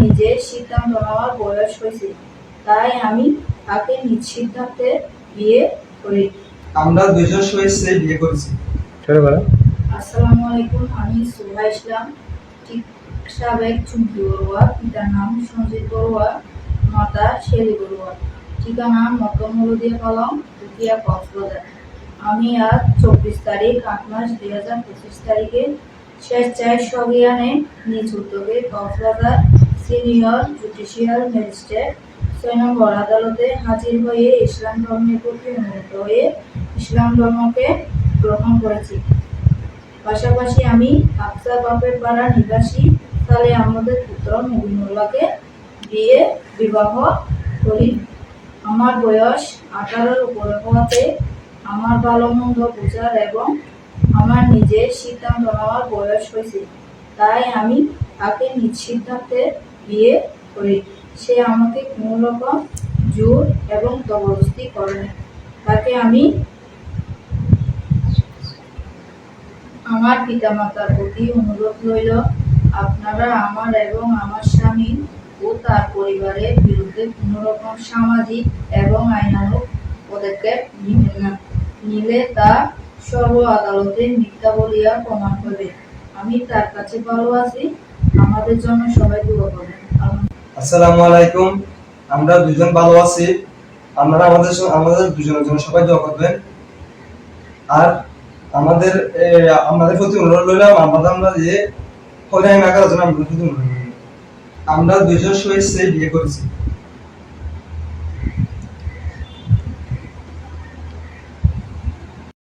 নিজে সিদ্ধান্ত নেওয়ার বয়স হয়েছে তাই আমি তাকে নিজ সিদ্ধান্তে বিয়ে করি। আমরা দুইজন সহিসে বিয়ে করেছি। আসসালামু আলাইকুম আমি সুহা ইসলাম ঠিক সাবেক চুমকি বড়ুয়া পিতার নাম সঞ্জিত বড়ুয়া মাতা শেলি বড়ুয়া ঠিকানা মতম হলদিয়া কলম দুটিয়া কক্সবাজার। আমি আজ চব্বিশ তারিখ আট মাস দুই হাজার পঁচিশ তারিখে স্বেচ্ছায় সজ্ঞানে নিজ উদ্যোগে কক্সবাজার সিনিয়র জুডিশিয়াল ম্যাজিস্ট্রেট ছয় নম্বর আদালতে হাজির হয়ে ইসলাম ধর্মের প্রতি উন্নত হয়ে ইসলাম ধর্মকে গ্রহণ করেছি। পাশাপাশি আমি আফসা বাপের পাড়া নিবাসী তাহলে আমাদের পুত্র নবীনুল্লাহকে বিয়ে বিবাহ করি। আমার বয়স আঠারোর উপরে হওয়াতে আমার ভালো মন্দ বোঝার এবং আমার নিজের সিদ্ধান্ত নেওয়ার বয়স হয়েছে। তাই আমি তাকে নিজ সিদ্ধান্তে বিয়ে করি। সে আমাকে কোনো রকম জোর এবং জবরদস্তি করে। না তাকে আমি আমার পিতামাতার প্রতি অনুরোধ রইল, আপনারা আমার এবং আমার স্বামী ও তার পরিবারের বিরুদ্ধে কোনো রকম সামাজিক এবং আইনানুগ পদক্ষেপ নিবেন। না নিলে তা সর্ব আদালতে মিথ্যা বলিয়া প্রমাণ হবে আমি তার কাছে ভালো আছি। আমাদের জন্য সবাই দোয়া আসসালামু আলাইকুম। আমরা দুজন ভালো আছি। আপনারা আমাদের আমাদের দুজনের জন্য সবাই দোয়া করবেন। আর আমাদের আমাদের প্রতি অনুরোধ রইলাম, আমাদের আমরা যে জন্য প্রতি অনুরোধ আমরা দুজন সহিত বিয়ে করেছি।